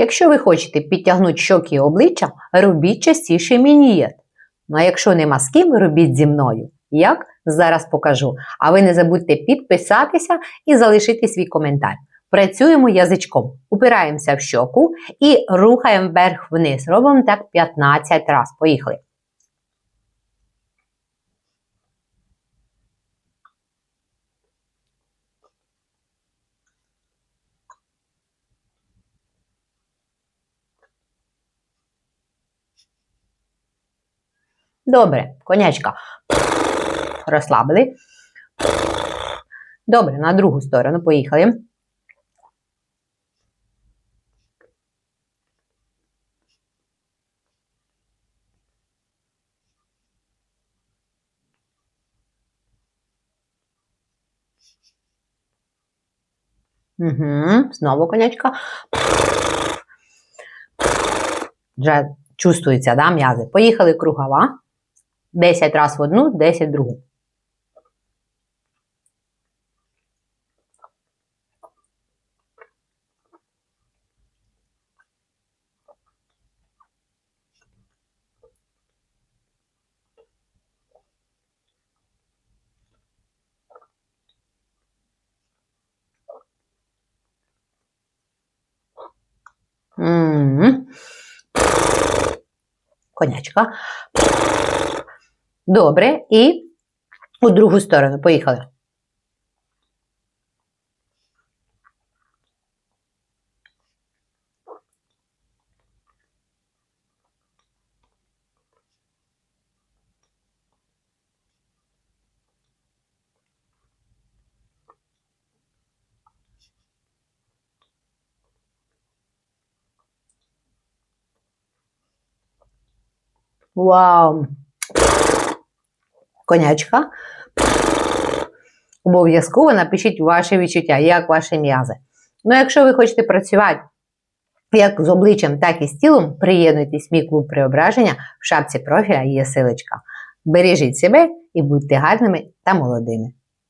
Якщо ви хочете підтягнути щоки і обличчя, робіть частіше мінієт. Ну а якщо нема з ким, робіть зі мною. Як? Зараз покажу. А ви не забудьте підписатися і залишити свій коментар. Працюємо язичком, упираємося в щоку і рухаємо вверх-вниз. Робимо так 15 разів. Поїхали. Добре, конячка. Розслабили. Добре, на другу сторону поїхали. Угу, знову конячка. Вже чувствується, да, м'язи. Поїхали кругова. 10 раз в одну, 10 в другу. М. Конячка. Добре. І у другу сторону. Поїхали. Вау! Конячка. Обов'язково напишіть ваші відчуття, як ваші м'язи. Ну, якщо ви хочете працювати як з обличчям, так і з тілом, приєднуйтесь в мій клуб преображення в шапці профіля є силочка. Бережіть себе і будьте гарними та молодими.